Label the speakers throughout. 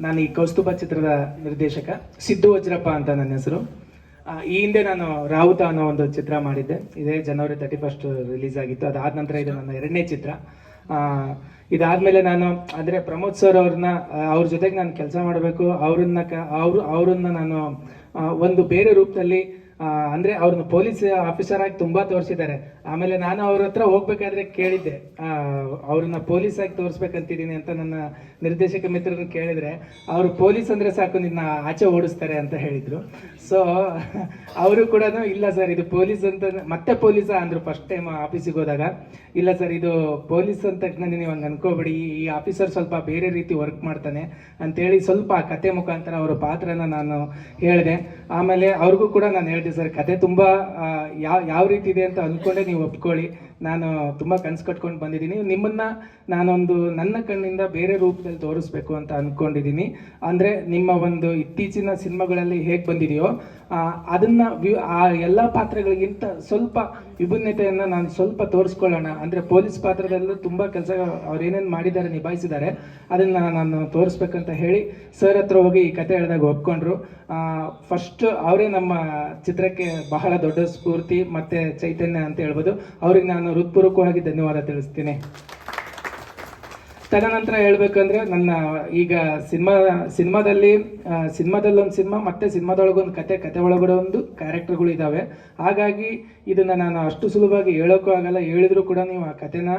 Speaker 1: ನಾನು ಈ ಕೌಸ್ತುಭ ಚಿತ್ರದ ನಿರ್ದೇಶಕ ಸಿದ್ದು ವಜ್ರಪ್ಪ ಅಂತ ನನ್ನ ಹೆಸರು. ಈ ಹಿಂದೆ ನಾನು ರಾವುತ ಅನ್ನೋ ಒಂದು ಚಿತ್ರ ಮಾಡಿದ್ದೆ. ಇದೇ ಜನವರಿ ತರ್ಟಿ ಫಸ್ಟ್ ರಿಲೀಸ್ ಆಗಿತ್ತು. ಅದಾದ ನಂತರ ಇದು ನನ್ನ ಎರಡನೇ ಚಿತ್ರ. ಇದಾದ ಇದಾದ್ಮೇಲೆ ನಾನು, ಅಂದ್ರೆ ಪ್ರಮೋದ್ ಸರ್ ಅವ್ರನ್ನ, ಅವ್ರ ಜೊತೆಗೆ ನಾನು ಕೆಲಸ ಮಾಡಬೇಕು. ಅವ್ರನ್ನ ಅವ್ರು, ಅವ್ರನ್ನ ನಾನು ಒಂದು ಬೇರೆ ರೂಪದಲ್ಲಿ ಅಂದ್ರೆ ಅವ್ರನ್ನ ಪೊಲೀಸ್ ಆಫೀಸರ್ ಆಗಿ ತುಂಬಾ ತೋರಿಸಿದ್ದಾರೆ. ಆಮೇಲೆ ನಾನು ಅವ್ರ ಹತ್ರ ಹೋಗ್ಬೇಕಾದ್ರೆ ಕೇಳಿದ್ದೆ. ಅವ್ರನ್ನ ಪೊಲೀಸ್ ಆಗಿ ತೋರಿಸ್ಬೇಕಂತಿದ್ದೀನಿ ಅಂತ ನನ್ನ ನಿರ್ದೇಶಕ ಮಿತ್ರರು ಕೇಳಿದ್ರೆ, ಅವರು ಪೊಲೀಸ್ ಅಂದ್ರೆ ಸಾಕು, ನಿನ್ನ ಆಚೆ ಓಡಿಸ್ತಾರೆ ಅಂತ ಹೇಳಿದ್ರು. ಸೊ ಅವರು ಕೂಡ ಇಲ್ಲ ಸರ್ ಇದು ಪೊಲೀಸ್ ಅಂತ, ಮತ್ತೆ ಪೊಲೀಸ ಅಂದರು ಫಸ್ಟ್ ಟೈಮ್ ಆಫೀಸಿಗೆ ಹೋದಾಗ, ಇಲ್ಲ ಸರ್ ಇದು ಪೊಲೀಸ್ ಅಂತ ತಕ್ಷಣ ನೀವು ಹಂಗೆ ಅನ್ಕೋಬೇಡಿ, ಈ ಆಫೀಸರ್ ಸ್ವಲ್ಪ ಬೇರೆ ರೀತಿ ವರ್ಕ್ ಮಾಡ್ತಾನೆ ಅಂತೇಳಿ ಸ್ವಲ್ಪ ಕತೆ ಮುಖಾಂತರ ಅವರ ಪಾತ್ರನ ನಾನು ಹೇಳಿದೆ. ಆಮೇಲೆ ಅವ್ರಿಗೂ ಕೂಡ ನಾನು ಹೇಳಿದೆ ಸರ್. ಕತೆ ತುಂಬ ಯಾವ ಯಾವ ರೀತಿ ಇದೆ ಅಂತ ಅಂದ್ಕೊಂಡೆ ನೀವು ಒಪ್ಕೊಳ್ಳಿ. ನಾನು ತುಂಬ ಕನ್ಸು ಕಟ್ಕೊಂಡು ಬಂದಿದ್ದೀನಿ. ನಿಮ್ಮನ್ನ ನಾನೊಂದು ನನ್ನ ಕಣ್ಣಿಂದ ಬೇರೆ ರೂಪದಲ್ಲಿ ತೋರಿಸ್ಬೇಕು ಅಂತ ಅಂದ್ಕೊಂಡಿದ್ದೀನಿ ಅಂದರೆ ನಿಮ್ಮ ಒಂದು ಇತ್ತೀಚಿನ ಸಿನಿಮಾಗಳಲ್ಲಿ ಹೇಗೆ ಬಂದಿದೆಯೋ ಅದನ್ನ ವಿ, ಆ ಎಲ್ಲ ಪಾತ್ರಗಳಿಗಿಂತ ಸ್ವಲ್ಪ ವಿಭಿನ್ನತೆಯನ್ನು ನಾನು ಸ್ವಲ್ಪ ತೋರಿಸ್ಕೊಳ್ಳೋಣ. ಅಂದರೆ ಪೊಲೀಸ್ ಪಾತ್ರದಲ್ಲೂ ತುಂಬ ಕೆಲಸ ಅವ್ರು ಏನೇನು ಮಾಡಿದ್ದಾರೆ ನಿಭಾಯಿಸಿದ್ದಾರೆ. ಅದನ್ನು ನಾನು ತೋರಿಸ್ಬೇಕಂತ ಹೇಳಿ ಸರ್ ಹತ್ರ ಹೋಗಿ ಈ ಕತೆ ಹೇಳಿದಾಗ ಒಪ್ಕೊಂಡ್ರು. ಫಸ್ಟ್ ಅವರೇ ನಮ್ಮ ಚಿತ್ರಕ್ಕೆ ಬಹಳ ದೊಡ್ಡ ಸ್ಫೂರ್ತಿ ಮತ್ತು ಚೈತನ್ಯ ಅಂತ ಹೇಳ್ಬೋದು. ಅವ್ರಿಗೆ ನಾನು ಹೃತ್ಪೂರ್ವಕವಾಗಿ ಧನ್ಯವಾದ ತಿಳಿಸ್ತೀನಿ. ತದನಂತರ ಹೇಳ್ಬೇಕಂದ್ರೆ ನನ್ನ ಈಗ ಸಿನಿಮಾ, ಸಿನಿಮಾದಲ್ಲಿ ಸಿನಿಮಾದಲ್ಲಿ ಒಂದು ಸಿನಿಮಾ, ಮತ್ತೆ ಸಿನಿಮಾದೊಳಗೊಂದು ಕತೆ ಕತೆ ಒಳಗಡೆ ಒಂದು ಕ್ಯಾರೆಕ್ಟರ್ಗಳು ಇದ್ದಾವೆ ಹಾಗಾಗಿ ಇದನ್ನು ನಾನು ಅಷ್ಟು ಸುಲಭವಾಗಿ ಹೇಳೋಕ್ಕೂ ಆಗಲ್ಲ. ಹೇಳಿದ್ರು ಕೂಡ ನೀವು ಆ ಕತೆನ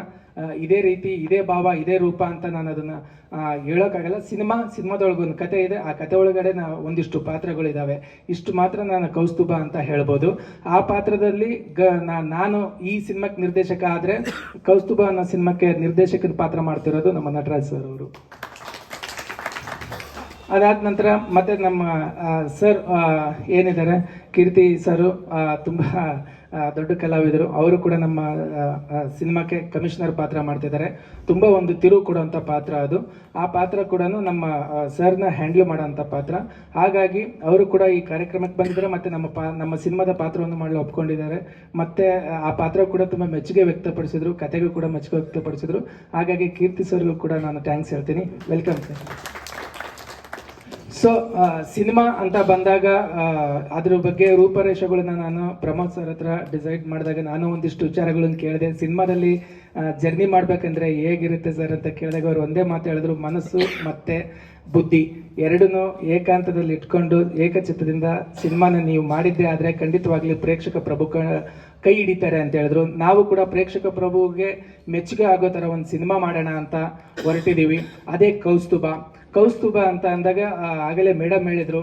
Speaker 1: ಇದೇ ರೀತಿ, ಇದೇ ಭಾವ, ಇದೇ ರೂಪ ಅಂತ ನಾನು ಅದನ್ನು ಹೇಳೋಕ್ಕಾಗಲ್ಲ. ಸಿನಿಮಾ ಸಿನಿಮಾದೊಳಗೆ ಒಂದು ಕತೆ ಇದೆ. ಆ ಕತೆ ಒಳಗಡೆ ನಾ ಒಂದಿಷ್ಟು ಪಾತ್ರಗಳಿದ್ದಾವೆ ಇಷ್ಟು ಮಾತ್ರ ನಾನು ಕೌಸ್ತುಭ ಅಂತ ಹೇಳ್ಬೋದು. ಆ ಪಾತ್ರದಲ್ಲಿ ಗ ನಾನು ಈ ಸಿನಿಮಾಕ್ಕೆ ನಿರ್ದೇಶಕ ಆದರೆ ಕೌಸ್ತುಭ ಅನ್ನೋ ಸಿನಿಮಾಕ್ಕೆ ನಿರ್ದೇಶಕನ ಪಾತ್ರ ಮಾಡ್ತಿರೋದು ನಮ್ಮ ನಟರಾಜ್ ಸರ್ ಅವರು. ಅದಾದ ನಂತರ ಮತ್ತೆ ನಮ್ಮ ಸರ್ ಏನಿದ್ದಾರೆ? ಕೀರ್ತಿ ಸರು ತುಂಬ ದೊಡ್ಡ ಕಲಾವಿದರು, ಅವರು ಕೂಡ ನಮ್ಮ ಸಿನಿಮಾಕ್ಕೆ ಕಮಿಷನರ್ ಪಾತ್ರ ಮಾಡ್ತಿದ್ದಾರೆ. ತುಂಬ ಒಂದು ತಿರುವು ಕೊಡುವಂಥ ಪಾತ್ರ ಅದು. ಆ ಪಾತ್ರ ಕೂಡ ನಮ್ಮ ಸರ್ನ ಹ್ಯಾಂಡ್ಲ್ ಮಾಡೋಂಥ ಪಾತ್ರ. ಹಾಗಾಗಿ ಅವರು ಕೂಡ ಈ ಕಾರ್ಯಕ್ರಮಕ್ಕೆ ಬಂದಿದ್ದಾರೆ ಮತ್ತು ನಮ್ಮ ಪಾ, ನಮ್ಮ ಸಿನಿಮಾದ ಪಾತ್ರವನ್ನು ಮಾಡಲು ಒಪ್ಕೊಂಡಿದ್ದಾರೆ. ಮತ್ತು, ಆ ಪಾತ್ರ ಕೂಡ ತುಂಬ ಮೆಚ್ಚುಗೆ ವ್ಯಕ್ತಪಡಿಸಿದ್ರು, ಕತೆಗೂ ಕೂಡ ಮೆಚ್ಚುಗೆ ವ್ಯಕ್ತಪಡಿಸಿದ್ರು. ಹಾಗಾಗಿ ಕೀರ್ತಿ ಸರ್ಗೂ ಕೂಡ ನಾನು ಥ್ಯಾಂಕ್ಸ್ ಹೇಳ್ತೀನಿ. ವೆಲ್ಕಮ್ ಸರ್ ಸೊ ಸಿನಿಮಾ ಅಂತ ಬಂದಾಗ ಅದ್ರ ಬಗ್ಗೆ ರೂಪರೇಷೆಗಳನ್ನ ನಾನು ಪ್ರಮೋದ್ ಸರ್ ಹತ್ರ ಡಿಸೈಡ್ ಮಾಡಿದಾಗ ನಾನು ಒಂದಿಷ್ಟು ವಿಚಾರಗಳನ್ನು ಕೇಳಿದೆ. ಸಿನಿಮಾದಲ್ಲಿ ಜರ್ನಿ ಮಾಡ್ಬೇಕಂದ್ರೆ ಹೇಗಿರುತ್ತೆ ಸರ್ ಅಂತ ಕೇಳಿದಾಗ ಅವ್ರು ಒಂದೇ ಮಾತು ಹೇಳಿದ್ರು, ಮನಸ್ಸು ಮತ್ತೆ ಬುದ್ಧಿ. ಎರಡನ್ನೂ ಏಕಾಂತದಲ್ಲಿ ಇಟ್ಕೊಂಡು ಏಕಚಿತ್ತದಿಂದ ಸಿನಿಮಾನ ನೀವು ಮಾಡಿದ್ದೆ ಆದರೆ ಖಂಡಿತವಾಗ್ಲಿ ಪ್ರೇಕ್ಷಕ ಪ್ರಭು ಕೈ ಹಿಡಿತಾರೆ ಅಂತ ಹೇಳಿದ್ರು. ನಾವು ಕೂಡ ಪ್ರೇಕ್ಷಕ ಪ್ರಭುಗೆ ಮೆಚ್ಚುಗೆ ಆಗೋ ಥರ ಒಂದು ಸಿನಿಮಾ ಮಾಡೋಣ ಅಂತ ಹೊರಟಿದ್ದೀವಿ ಅದೇ ಕೌಸ್ತುಭ. ಕೌಸ್ತುಭ ಅಂತ ಅಂದಾಗ ಆಗಲೇ ಮೇಡಮ್ ಹೇಳಿದ್ರು.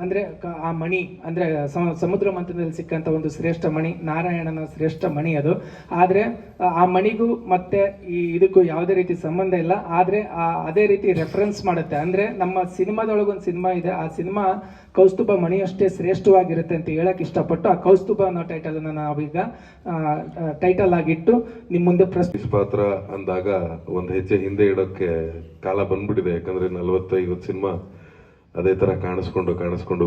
Speaker 1: ಅಂದ್ರೆ ಆ ಮಣಿ, ಅಂದ್ರೆ ಸಮ- ಸಮುದ್ರ ಮಂಥನದಲ್ಲಿ ಸಿಕ್ಕಂತ ಒಂದು ಶ್ರೇಷ್ಠ ಮಣಿ, ನಾರಾಯಣನ ಶ್ರೇಷ್ಠ ಮಣಿ ಅದು. ಆದರೆ, ಆ- ಮಣಿಗೂ ಮತ್ತೆ ಈ ಇದಕ್ಕೂ ಯಾವುದೇ ರೀತಿ ಸಂಬಂಧ ಇಲ್ಲ. ಆದರೆ, ಆ, ಅದೇ ರೀತಿ ರೆಫರೆನ್ಸ್ ಮಾಡುತ್ತೆ. ಅಂದ್ರೆ ನಮ್ಮ ಸಿನಿಮಾದೊಳಗೊಂದು ಸಿನಿಮಾ ಇದೆ. ಆ ಸಿನಿಮಾ ಕೌಸ್ತುಭ ಮಣಿ ಅಷ್ಟೇ ಶ್ರೇಷ್ಠವಾಗಿರುತ್ತೆ ಅಂತ ಹೇಳಕ್ ಇಷ್ಟಪಟ್ಟು ಆ ಕೌಸ್ತುಭ ಅನ್ನೋ ಟೈಟಲ್ ಅನ್ನ ನಾವೀಗ ಟೈಟಲ್ ಆಗಿಟ್ಟು ನಿಮ್ಮ ಮುಂದೆ ಪ್ರಶ್ನೆ
Speaker 2: ಪಾತ್ರ ಅಂದಾಗ ಒಂದು ಹೆಜ್ಜೆ ಹಿಂದೆ ಇಡೋಕೆ ಕಾಲ ಬಂದ್ಬಿಟ್ಟಿದೆ. ಯಾಕಂದ್ರೆ ನಲವತ್ತೈವತ್ತು ಸಿನಿಮಾ ಅದೇ ತರ ಕಾಣಿಸ್ಕೊಂಡು ಕಾಣಿಸ್ಕೊಂಡು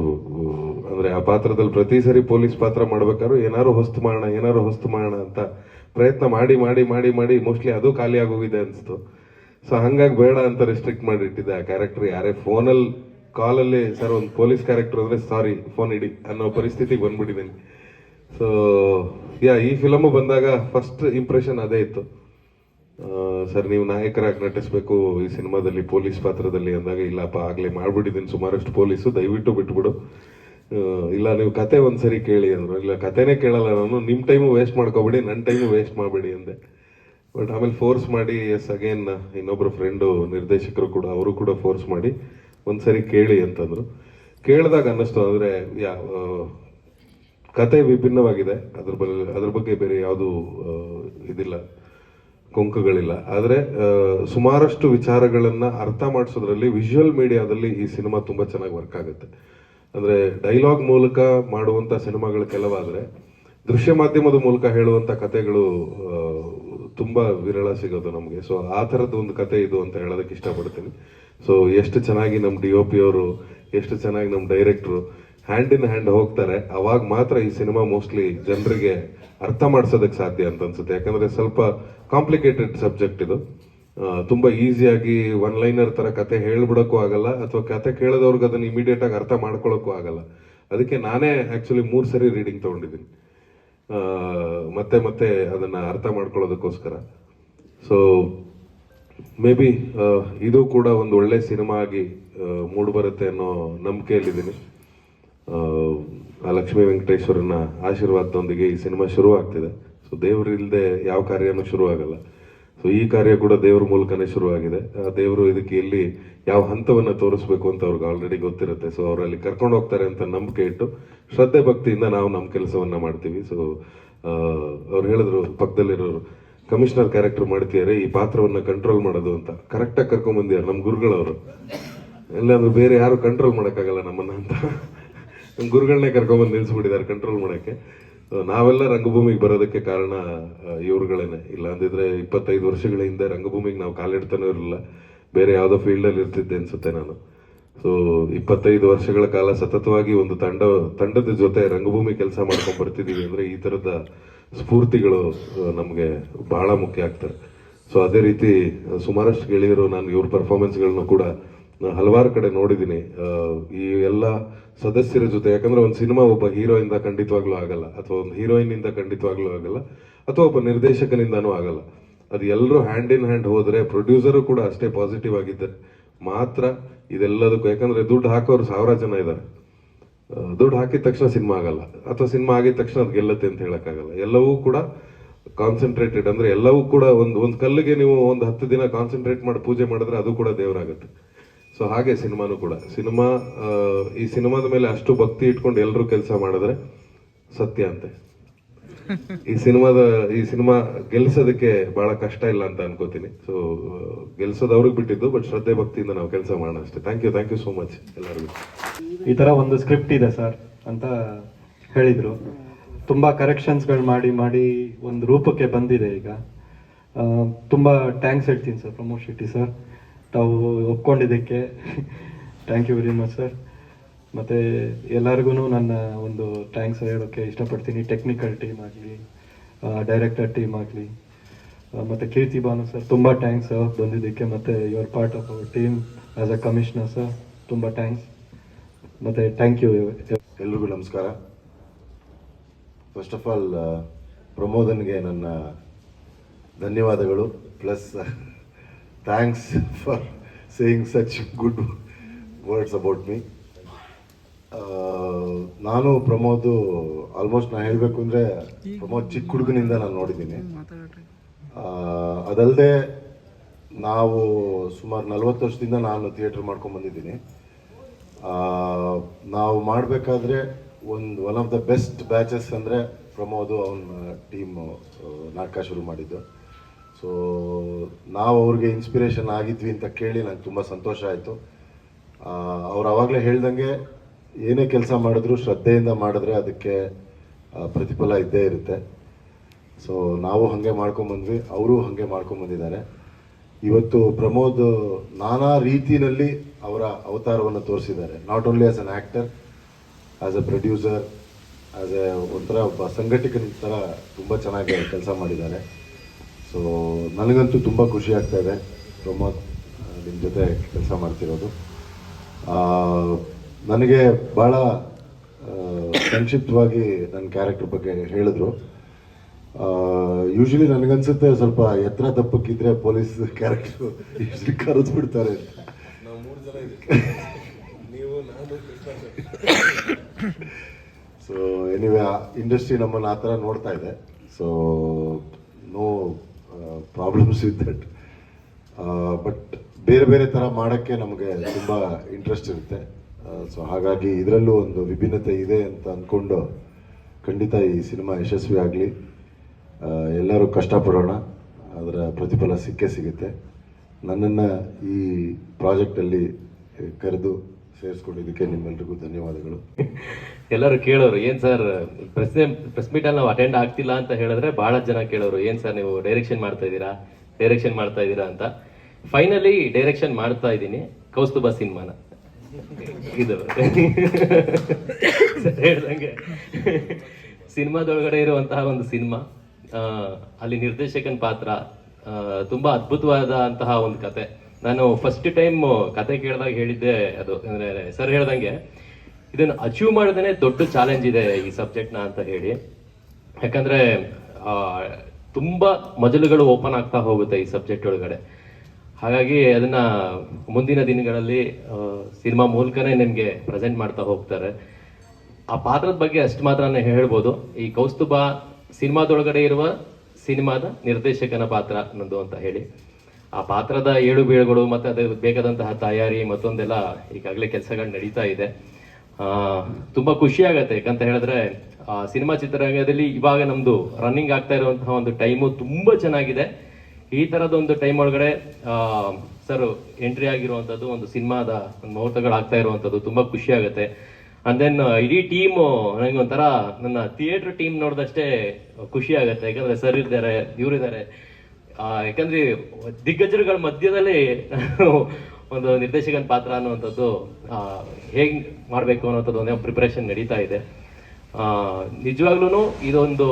Speaker 2: ಅಂದರೆ ಅಂದ್ರೆ ಆ ಪಾತ್ರದಲ್ಲಿ ಪ್ರತಿ ಸರಿ ಪೊಲೀಸ್ ಪಾತ್ರ ಮಾಡ್ಬೇಕಾದ್ರು ಏನಾರು ಹೊಸ್ತು ಮಾಡೋಣ ಏನಾರು ಹೊಸ್ತು ಮಾಡೋಣ ಅಂತ ಪ್ರಯತ್ನ ಮಾಡಿ ಮಾಡಿ ಮಾಡಿ ಮಾಡಿ ಮೋಸ್ಟ್ಲಿ ಅದು ಖಾಲಿ ಆಗೋಗಿದೆ ಅನಿಸ್ತು. ಸೊ ಹಂಗಾಗಿ ಬೇಡ ಅಂತ ರೆಸ್ಟ್ರಿಕ್ಟ್ ಮಾಡಿಟ್ಟಿದ್ದೆ ಆ ಕ್ಯಾರೆಕ್ಟರ್ ಯಾರೇ ಫೋನಲ್ಲಿ ಕಾಲಲ್ಲಿ ಸರ್ ಒಂದು ಪೊಲೀಸ್ ಕ್ಯಾರೆಕ್ಟರ್ ಅಂದ್ರೆ ಸಾರಿ ಫೋನ್ ಇಡಿ ಅನ್ನೋ ಪರಿಸ್ಥಿತಿಗೆ ಬಂದ್ಬಿಟ್ಟಿದ್ದೀನಿ. ಸೊ ಯಾ ಈ ಫಿಲಮ್ ಬಂದಾಗ ಫಸ್ಟ್ ಇಂಪ್ರೆಷನ್ ಅದೇ ಇತ್ತು. ಸರ್, ನೀವು ನಾಯಕರಾಗಿ ನಟಿಸಬೇಕು ಈ ಸಿನಿಮಾದಲ್ಲಿ, ಪೊಲೀಸ್ ಪಾತ್ರದಲ್ಲಿ ಅಂದಾಗ ಇಲ್ಲಪ್ಪ ಆಗಲೇ ಮಾಡ್ಬಿಟ್ಟಿದ್ದೀನಿ, ಸುಮಾರಷ್ಟು ಪೊಲೀಸು, ದಯವಿಟ್ಟು ಬಿಟ್ಬಿಡು. ಇಲ್ಲ, ನೀವು ಕತೆ ಒಂದ್ಸರಿ ಕೇಳಿ ಅಂದರು. ಇಲ್ಲ, ಕತೆನೇ ಕೇಳಲ್ಲ ನಾನು ನಿಮ್ಮ ಟೈಮು ವೇಸ್ಟ್ ಮಾಡ್ಕೊಬೇಡಿ ನನ್ನ ಟೈಮು ವೇಸ್ಟ್ ಮಾಡಬೇಡಿ ಅಂದೆ. ಬಟ್ ಆಮೇಲೆ ಫೋರ್ಸ್ ಮಾಡಿ ಎಸ್ ಅಗೇನ್ ಇನ್ನೊಬ್ಬರು ಫ್ರೆಂಡು ನಿರ್ದೇಶಕರು ಕೂಡ, ಅವರು ಕೂಡ ಫೋರ್ಸ್ ಮಾಡಿ ಒಂದು ಸರಿ ಕೇಳಿ ಅಂತಂದರು. ಕೇಳಿದಾಗ ಅನ್ನಿಸ್ತು ಅಂದರೆ, ಯಾ ಕತೆ ವಿಭಿನ್ನವಾಗಿದೆ. ಅದ್ರ ಬಗ್ಗೆ ಅದ್ರ ಬಗ್ಗೆ ಬೇರೆ ಯಾವುದು ಇದಿಲ್ಲ. ಕೊಂಕುಗಳಿಲ್ಲ. ಆದರೆ ಸುಮಾರಷ್ಟು ವಿಚಾರಗಳನ್ನು ಅರ್ಥ ಮಾಡಿಸೋದ್ರಲ್ಲಿ ವಿಜುವಲ್ ಮೀಡಿಯಾದಲ್ಲಿ ಈ ಸಿನಿಮಾ ತುಂಬಾ ಚೆನ್ನಾಗಿ ವರ್ಕ್ ಆಗುತ್ತೆ. ಅಂದರೆ ಡೈಲಾಗ್ ಮೂಲಕ ಮಾಡುವಂಥ ಸಿನಿಮಾಗಳು ಕೆಲವಾದರೆ, ದೃಶ್ಯ ಮಾಧ್ಯಮದ ಮೂಲಕ ಹೇಳುವಂಥ ಕತೆಗಳು ತುಂಬ ವಿರಳ ಸಿಗೋದು ನಮಗೆ. ಸೊ ಆ ಥರದ್ದು ಒಂದು ಕತೆ ಇದು ಅಂತ ಹೇಳೋದಕ್ಕೆ ಇಷ್ಟಪಡ್ತೀನಿ. ಸೊ ಎಷ್ಟು ಚೆನ್ನಾಗಿ ನಮ್ಮ ಡಿ ಒ ಪಿ ಅವರು, ಎಷ್ಟು ಚೆನ್ನಾಗಿ ನಮ್ಮ ಡೈರೆಕ್ಟ್ರು ಹ್ಯಾಂಡ್ ಇನ್ ಹ್ಯಾಂಡ್ ಹೋಗ್ತಾರೆ, ಅವಾಗ ಮಾತ್ರ ಈ ಸಿನಿಮಾ ಮೋಸ್ಟ್ಲಿ ಜನರಿಗೆ ಅರ್ಥ ಮಾಡಿಸೋದಕ್ಕೆ ಸಾಧ್ಯ ಅಂತ ಅನ್ಸುತ್ತೆ. ಯಾಕಂದರೆ ಸ್ವಲ್ಪ ಕಾಂಪ್ಲಿಕೇಟೆಡ್ ಸಬ್ಜೆಕ್ಟ್ ಇದು. ತುಂಬ ಈಸಿಯಾಗಿ ಒನ್ ಲೈನರ್ ಥರ ಕತೆ ಹೇಳ್ಬಿಡೋಕ್ಕೂ ಆಗಲ್ಲ, ಅಥವಾ ಕತೆ ಕೇಳಿದವ್ರಿಗೆ ಅದನ್ನು ಇಮಿಡಿಯೇಟಾಗಿ ಅರ್ಥ ಮಾಡ್ಕೊಳ್ಳೋಕ್ಕೂ ಆಗಲ್ಲ. ಅದಕ್ಕೆ ನಾನೇ ಆ್ಯಕ್ಚುಲಿ ಮೂರು ಸರಿ ರೀಡಿಂಗ್ ತೊಗೊಂಡಿದ್ದೀನಿ. ಮತ್ತೆ ಮತ್ತೆ ಅದನ್ನು ಅರ್ಥ ಮಾಡ್ಕೊಳ್ಳೋದಕ್ಕೋಸ್ಕರ. ಸೊ ಮೇ ಬಿ ಇದು ಕೂಡ ಒಂದು ಒಳ್ಳೆ ಸಿನಿಮಾ ಆಗಿ ಮೂಡಿಬರುತ್ತೆ ಅನ್ನೋ ನಂಬಿಕೆಯಲ್ಲಿದ್ದೀನಿ. ಆ ಲಕ್ಷ್ಮೀ ವೆಂಕಟೇಶ್ವರನ ಆಶೀರ್ವಾದದೊಂದಿಗೆ ಈ ಸಿನಿಮಾ ಶುರು ಆಗ್ತಿದೆ ಸೊ ದೇವರು ಇಲ್ಲದೆ ಯಾವ ಕಾರ್ಯನೂ ಶುರು ಆಗಲ್ಲ ಸೊ ಈ ಕಾರ್ಯ ಕೂಡ ದೇವ್ರ ಮೂಲಕನೇ ಶುರುವಾಗಿದೆ. ದೇವರು ಇದಕ್ಕೆ ಇಲ್ಲಿ ಯಾವ ಹಂತವನ್ನು ತೋರಿಸ್ಬೇಕು ಅಂತ ಅವ್ರಿಗೆ ಆಲ್ರೆಡಿ ಗೊತ್ತಿರುತ್ತೆ. ಸೊ ಅವರಲ್ಲಿ ಕರ್ಕೊಂಡು ಹೋಗ್ತಾರೆ ಅಂತ ನಂಬಿಕೆ ಇಟ್ಟು ಶ್ರದ್ಧೆ ಭಕ್ತಿಯಿಂದ ನಾವು ನಮ್ಮ ಕೆಲಸವನ್ನು ಮಾಡ್ತೀವಿ. ಸೊ ಅವ್ರು ಹೇಳಿದ್ರು ಪಕ್ಕದಲ್ಲಿರೋರು ಕಮಿಷನರ್ ಕ್ಯಾರೆಕ್ಟರ್ ಮಾಡ್ತಿದ್ದಾರೆ ಈ ಪಾತ್ರವನ್ನು ಕಂಟ್ರೋಲ್ ಮಾಡೋದು ಅಂತ. ಕರೆಕ್ಟಾಗಿ ಕರ್ಕೊಂಬಂದಿದ್ದಾರೆ ನಮ್ಮ ಗುರುಗಳವರು. ಇಲ್ಲಾಂದ್ರೆ ಬೇರೆ ಯಾರು ಕಂಟ್ರೋಲ್ ಮಾಡೋಕ್ಕಾಗಲ್ಲ ನಮ್ಮನ್ನು ಅಂತ. ನಮ್ಮ ಗುರುಗಳನ್ನೇ ಕರ್ಕೊಂಬಂದು ನಿಲ್ಲಿಸ್ಬಿಟ್ಟಿದ್ದಾರೆ ಕಂಟ್ರೋಲ್ ಮಾಡಕ್ಕೆ. ನಾವೆಲ್ಲ ರಂಗಭೂಮಿಗೆ ಬರೋದಕ್ಕೆ ಕಾರಣ ಇವ್ರುಗಳೇನೆ. ಇಲ್ಲ ಅಂದಿದ್ರೆ ಇಪ್ಪತ್ತೈದು ವರ್ಷಗಳ ಹಿಂದೆ ರಂಗಭೂಮಿಗೆ ನಾವು ಕಾಲಿಡ್ತಾನೆ ಇರಲಿಲ್ಲ. ಬೇರೆ ಯಾವುದೋ ಫೀಲ್ಡಲ್ಲಿ ಇರ್ತಿದ್ದೆ ಅನ್ಸುತ್ತೆ ನಾನು. ಸೊ ಇಪ್ಪತ್ತೈದು ವರ್ಷಗಳ ಕಾಲ ಸತತವಾಗಿ ಒಂದು ತಂಡ, ತಂಡದ ಜೊತೆ ರಂಗಭೂಮಿ ಕೆಲಸ ಮಾಡ್ಕೊಂಡು ಬರ್ತಿದೀವಿ ಅಂದ್ರೆ ಈ ತರದ ಸ್ಫೂರ್ತಿಗಳು ನಮಗೆ ಬಹಳ ಮುಖ್ಯ ಆಗ್ತಾರೆ. ಸೊ ಅದೇ ರೀತಿ ಸುಮಾರಷ್ಟು ಗೆಳೆಯರು ನಾನು ಇವ್ರ ಪರ್ಫಾರ್ಮೆನ್ಸ್ಗಳನ್ನು ಕೂಡ ನಾನು ಹಲವಾರು ಕಡೆ ನೋಡಿದ್ದೀನಿ. ಈ ಎಲ್ಲ ಸದಸ್ಯರ ಜೊತೆ, ಯಾಕಂದ್ರೆ ಒಂದು ಸಿನಿಮಾ ಒಬ್ಬ ಹೀರೋಯಿಂದ ಖಂಡಿತವಾಗ್ಲೂ ಆಗಲ್ಲ, ಅಥವಾ ಒಂದು ಹೀರೋಯಿನಿಂದ ಖಂಡಿತವಾಗ್ಲೂ ಆಗಲ್ಲ, ಅಥವಾ ಒಬ್ಬ ನಿರ್ದೇಶಕನಿಂದನೂ ಆಗಲ್ಲ. ಅದು ಎಲ್ಲರೂ ಹ್ಯಾಂಡ್ ಇನ್ ಹ್ಯಾಂಡ್ ಹೋದರೆ ಪ್ರೊಡ್ಯೂಸರು ಕೂಡ ಅಷ್ಟೇ ಪಾಸಿಟಿವ್ ಆಗಿದ್ದಾರೆ. ಮಾತ್ರ ಇದೆಲ್ಲದಕ್ಕೂ, ಯಾಕಂದ್ರೆ ದುಡ್ಡು ಹಾಕೋರು ಸಾವಿರ ಜನ ಇದ್ದಾರೆ. ದುಡ್ಡು ಹಾಕಿದ ತಕ್ಷಣ ಸಿನಿಮಾ ಆಗಲ್ಲ, ಅಥವಾ ಸಿನಿಮಾ ಆಗಿದ ತಕ್ಷಣ ಅದು ಗೆಲ್ಲತ್ತೆ ಅಂತ ಹೇಳೋಕ್ಕಾಗಲ್ಲ. ಎಲ್ಲವೂ ಕೂಡ ಕಾನ್ಸಂಟ್ರೇಟೆಡ್ ಅಂದರೆ ಎಲ್ಲವೂ ಕೂಡ ಒಂದು ಒಂದು ಕಲ್ಲಿಗೆ ನೀವು ಒಂದು ಹತ್ತು ದಿನ ಕಾನ್ಸಂಟ್ರೇಟ್ ಮಾಡಿ ಪೂಜೆ ಮಾಡಿದ್ರೆ ಅದು ಕೂಡ ದೇವರಾಗುತ್ತೆ. ಸೊ ಹಾಗೆ ಸಿನಿಮಾನು ಕೂಡ. ಸಿನಿಮಾ ಈ ಸಿನಿಮಾದ ಮೇಲೆ ಅಷ್ಟು ಭಕ್ತಿ ಇಟ್ಕೊಂಡು ಎಲ್ಲರೂ ಕೆಲಸ ಮಾಡಿದ್ರೆ ಸತ್ಯ ಅಂತೆ. ಈ ಸಿನಿಮಾದ, ಈ ಸಿನಿಮಾ ಗೆಲ್ಸೋದಕ್ಕೆ ಬಹಳ ಕಷ್ಟ ಇಲ್ಲ ಅಂತ ಅನ್ಕೋತೀನಿ. ಸೊ ಗೆಲ್ಸೋದು ಅವ್ರಿಗೆ ಬಿಟ್ಟಿದ್ದು ಬಟ್ ಶ್ರದ್ಧೆ ಭಕ್ತಿಯಿಂದ ನಾವು ಕೆಲಸ ಮಾಡೋಣ ಅಷ್ಟೇ. Thank you thank you so much ಎಲ್ಲರಿಗೂ.
Speaker 3: ಈ ಥರ ಒಂದು ಸ್ಕ್ರಿಪ್ಟ್ ಇದೆ ಸರ್ ಅಂತ ಹೇಳಿದರು. ತುಂಬ ಕರೆಕ್ಷನ್ಸ್ಗಳು ಮಾಡಿ ಮಾಡಿ ಒಂದು ರೂಪಕ್ಕೆ ಬಂದಿದೆ ಈಗ. ತುಂಬ ಥ್ಯಾಂಕ್ಸ್ ಹೇಳ್ತೀನಿ ಸರ್ ಪ್ರಮೋದ್ ಶೆಟ್ಟಿ ಸರ್. ತಾವು ಒಪ್ಕೊಂಡಿದ್ದಕ್ಕೆ thank you very much sir ಮತ್ತು ಎಲ್ಲರಿಗೂ ನನ್ನ ಒಂದು ಥ್ಯಾಂಕ್ಸ್ ಹೇಳೋಕ್ಕೆ ಇಷ್ಟಪಡ್ತೀನಿ. ಟೆಕ್ನಿಕಲ್ ಟೀಮ್ ಆಗಲಿ ಡೈರೆಕ್ಟರ್ ಟೀಮ್ ಆಗಲಿ. ಮತ್ತು ಕೀರ್ತಿ ಭಾನು ಸರ್ ತುಂಬ ಥ್ಯಾಂಕ್ಸ್ ಬಂದಿದ್ದಕ್ಕೆ ಮತ್ತು your part of our team as a commissioner sir ತುಂಬ ಥ್ಯಾಂಕ್ಸ್ ಮತ್ತು ಥ್ಯಾಂಕ್ ಯು
Speaker 4: ಎಲ್ರಿಗೂ ನಮಸ್ಕಾರ. ಫಸ್ಟ್ ಆಫ್ ಆಲ್ ಪ್ರಮೋದನ್ಗೆ ನನ್ನ ಧನ್ಯವಾದಗಳು. Plus thanks for saying such good words about me ನಾನು ಪ್ರಮೋದ್ ಆಲ್ಮೋಸ್ಟ್ ನಾನು ಹೇಳಬೇಕು ಅಂದರೆ ಪ್ರಮೋದ್ ಚಿಕ್ಕ ಹುಡುಗನಿಂದ ನಾನು ನೋಡಿದ್ದೀನಿ. ಅದಲ್ಲದೆ ನಾವು ಸುಮಾರು ನಲ್ವತ್ತು ವರ್ಷದಿಂದ ನಾನು ಥಿಯೇಟ್ರ್ ಮಾಡ್ಕೊಂಡು ಬಂದಿದ್ದೀನಿ. ನಾವು ಮಾಡಬೇಕಾದ್ರೆ ಒಂದು one of the best batches ಅಂದರೆ ಪ್ರಮೋದು ಅವನ ಟೀಮು ನಾಟಕ ಶುರು ಮಾಡಿದ್ದು. ಸೊ ನಾವು ಅವ್ರಿಗೆ ಇನ್ಸ್ಪಿರೇಷನ್ ಆಗಿದ್ವಿ ಅಂತ ಕೇಳಿ ನಂಗೆ ತುಂಬ ಸಂತೋಷ ಆಯಿತು. ಅವ್ರು ಆವಾಗಲೇ ಹೇಳ್ದಂಗೆ ಏನೇ ಕೆಲಸ ಮಾಡಿದ್ರು ಶ್ರದ್ಧೆಯಿಂದ ಮಾಡಿದ್ರೆ ಅದಕ್ಕೆ ಪ್ರತಿಫಲ ಇದ್ದೇ ಇರುತ್ತೆ. ಸೊ ನಾವು ಹಾಗೆ ಮಾಡ್ಕೊಂಬಂದ್ವಿ ಅವರು ಹಾಗೆ ಮಾಡ್ಕೊಂಬಂದಿದ್ದಾರೆ ಇವತ್ತು ಪ್ರಮೋದ್ ನಾನಾ ರೀತಿಯಲ್ಲಿ ಅವರ ಅವತಾರವನ್ನು ತೋರಿಸಿದ್ದಾರೆ. Not only as an actor as a producer as a ಒಂಥರ ಒಬ್ಬ ಸಂಘಟಕನ ಥರ ತುಂಬ ಚೆನ್ನಾಗಿ ಕೆಲಸ ಮಾಡಿದ್ದಾರೆ. ಸೊ ನನಗಂತೂ ತುಂಬ ಖುಷಿ ಆಗ್ತಾ ಇದೆ ಪ್ರಮೋದ್ ನಿಮ್ಮ ಜೊತೆ ಕೆಲಸ ಮಾಡ್ತಿರೋದು. ನನಗೆ ಭಾಳ ಸಂಕ್ಷಿಪ್ತವಾಗಿ ನನ್ನ ಕ್ಯಾರೆಕ್ಟರ್ ಬಗ್ಗೆ ಹೇಳಿದ್ರು. ಯೂಶಲಿ ನನಗನ್ಸುತ್ತೆ ಸ್ವಲ್ಪ ಎತ್ತರ ದಪ್ಪಕ್ಕಿದ್ರೆ ಪೊಲೀಸ್ ಕ್ಯಾರೆಕ್ಟರ್ ಯೂಶಲಿ ಕರೆದು ಬಿಡ್ತಾರೆ ಅಂತ. ಸೊ ಎನಿವೆ ಇಂಡಸ್ಟ್ರಿ ನಮ್ಮನ್ನು ಆ ಥರ ನೋಡ್ತಾ ಇದೆ. So no problems with that but ಬೇರೆ ಬೇರೆ ಥರ ಮಾಡೋಕ್ಕೆ ನಮಗೆ ತುಂಬ ಇಂಟ್ರೆಸ್ಟ್ ಇರುತ್ತೆ. ಸೊ ಹಾಗಾಗಿ ಇದರಲ್ಲೂ ಒಂದು ವಿಭಿನ್ನತೆ ಇದೆ ಅಂತ ಅಂದ್ಕೊಂಡು ಖಂಡಿತ ಈ ಸಿನಿಮಾ ಯಶಸ್ವಿ ಆಗಲಿ ಎಲ್ಲರೂ ಕಷ್ಟಪಡೋಣ. ಅದರ ಪ್ರತಿಫಲ ಸಿಕ್ಕೇ ಸಿಗುತ್ತೆ. ನನ್ನನ್ನು ಈ ಪ್ರಾಜೆಕ್ಟಲ್ಲಿ ಕರೆದು ಸೇರಿಸ್ಕೊಂಡಿದ್ದಕ್ಕೆ ನಿಮ್ಮೆಲ್ರಿಗೂ ಧನ್ಯವಾದಗಳು.
Speaker 5: ಎಲ್ಲರೂ ಕೇಳೋರು, ಏನ್ ಸರ್, ಪ್ರೆಸ್ ಪ್ರೆಸ್ ಅಲ್ಲಿ ನಾವು ಅಟೆಂಡ್ ಆಗ್ತಿಲ್ಲ ಅಂತ ಹೇಳಿದ್ರೆ ಬಹಳ ಜನ ಕೇಳೋರು, ಏನ್ ಸರ್, ನೀವು ಡೈರೆಕ್ಷನ್ ಮಾಡ್ತಾ ಇದ್ದೀರಾ? ಡೈರೆಕ್ಷನ್ ಮಾಡ್ತಾ ಇದ್ದೀರಾ ಅಂತ. ಫೈನಲಿ ಡೈರೆಕ್ಷನ್ ಮಾಡ್ತಾ ಇದ್ದೀನಿ. ಕೌಸ್ತುಭ ಸಿನಿಮಾನ. ಇದು. ಹೇಳ್ದಂಗೆ. ಸಿನಿಮಾದೊಳಗಡೆ ಇರುವಂತಹ ಒಂದು ಸಿನಿಮಾ ಅಲ್ಲಿ ನಿರ್ದೇಶಕನ ಪಾತ್ರ ತುಂಬಾ ತುಂಬಾ ಅದ್ಭುತವಾದಂತಹ ಒಂದು ಕತೆ. ನಾನು ಫಸ್ಟ್ ಟೈಮ್ ಕತೆ ಕೇಳಿದಾಗ ಹೇಳಿದ್ದೆ ಅದು. ಅಂದ್ರೆ, ಸರ್ ಹೇಳ್ದಂಗೆ ಇದನ್ನು ಅಚೀವ್ ಮಾಡೋದೇ ದೊಡ್ಡ ಚಾಲೆಂಜ್ ಇದೆ ಈ ಸಬ್ಜೆಕ್ಟ್ನ ಅಂತ ಹೇಳಿ. ಯಾಕಂದ್ರೆ ತುಂಬ ಮಜಲುಗಳು ಓಪನ್ ಆಗ್ತಾ ಹೋಗುತ್ತೆ ಈ ಸಬ್ಜೆಕ್ಟ್ ಒಳಗಡೆ. ಹಾಗಾಗಿ ಅದನ್ನ ಮುಂದಿನ ದಿನಗಳಲ್ಲಿ ಸಿನಿಮಾ ಮೂಲಕನೇ ನಿಮಗೆ ಪ್ರೆಸೆಂಟ್ ಮಾಡ್ತಾ ಹೋಗ್ತಾರೆ. ಆ ಪಾತ್ರದ ಬಗ್ಗೆ ಅಷ್ಟು ಮಾತ್ರ ಹೇಳ್ಬೋದು. ಈ ಕೌಸ್ತುಭ ಸಿನಿಮಾದೊಳಗಡೆ ಇರುವ ಸಿನಿಮಾದ ನಿರ್ದೇಶಕನ ಪಾತ್ರ ನಂದು ಅಂತ ಹೇಳಿ. ಆ ಪಾತ್ರದ ಏಳು ಬೀಳುಗಳು ಮತ್ತು ಅದಕ್ಕೆ ಬೇಕಾದಂತಹ ತಯಾರಿ ಮತ್ತೊಂದೆಲ್ಲ ಈಗಾಗಲೇ ಕೆಲಸಗಳು ನಡೀತಾ ಇದೆ. ತುಂಬಾ ಖುಷಿ ಆಗತ್ತೆ ಯಾಕಂತ ಹೇಳಿದ್ರೆ, ಆ, ಸಿನಿಮಾ ಚಿತ್ರರಂಗದಲ್ಲಿ ಇವಾಗ ನಮ್ದು ರನ್ನಿಂಗ್ ಆಗ್ತಾ ಇರುವಂತಹ ಒಂದು ಟೈಮು ತುಂಬಾ ಚೆನ್ನಾಗಿದೆ. ಈ ತರದ ಒಂದು ಟೈಮ್ ಒಳಗಡೆ ಸರ್ ಎಂಟ್ರಿ ಆಗಿರುವಂತದ್ದು ಒಂದು ಸಿನಿಮಾದ ಒಂದು ಮುಹೂರ್ತಗಳಾಗ್ತಾ ಇರುವಂತದ್ದು ತುಂಬಾ ಖುಷಿ ಆಗುತ್ತೆ. ಅಂಡ್ ದೆನ್ ಇಡೀ ಟೀಮ್ ನನಗೆ ಒಂಥರ ನನ್ನ ಥಿಯೇಟರ್ ಟೀಮ್ ನೋಡಿದಷ್ಟೇ ಖುಷಿ ಆಗುತ್ತೆ. ಯಾಕಂದ್ರೆ ಸರ್ ಇದ್ದಾರೆ, ಇವರಿದ್ದಾರೆ. ಯಾಕಂದ್ರೆ ದಿಗ್ಗಜರುಗಳ ಮಧ್ಯದಲ್ಲಿ ಒಂದು ನಿರ್ದೇಶಕನ ಪಾತ್ರ ಅನ್ನುವಂಥದ್ದು ಹೇಗೆ ಮಾಡಬೇಕು ಅನ್ನೋಂಥದ್ದು ಒಂದೇ ಪ್ರಿಪ್ರೇಷನ್ ನಡೀತಾ ಇದೆ. ನಿಜವಾಗ್ಲೂ ಇದೊಂದು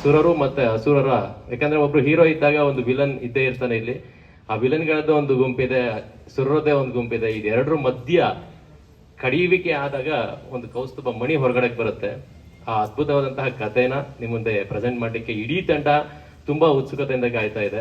Speaker 5: ಸುರರು ಮತ್ತು ಅಸುರರ, ಯಾಕಂದರೆ ಒಬ್ಬರು ಹೀರೋ ಇದ್ದಾಗ ಒಂದು ವಿಲನ್ ಇದ್ದೇ ಇರ್ತಾನೆ ಇಲ್ಲಿ. ಆ ವಿಲನ್ಗಳದ್ದು ಒಂದು ಗುಂಪಿದೆ ಸುರರದೇ ಒಂದು ಗುಂಪಿದೆ. ಇದೆರಡರ ಮಧ್ಯ ಕಡಿಯುವಿಕೆ ಆದಾಗ ಒಂದು ಕೌಸ್ತುಭ ಮಣಿ ಹೊರಗಡೆ ಬರುತ್ತೆ. ಆ ಅದ್ಭುತವಾದಂತಹ ಕಥೆನ ನಿಮ್ಮ ಮುಂದೆ ಪ್ರೆಸೆಂಟ್ ಮಾಡಲಿಕ್ಕೆ ಇಡೀ ತಂಡ ತುಂಬ ಉತ್ಸುಕತೆಯಿಂದ ಕಾಯ್ತಾ ಇದೆ.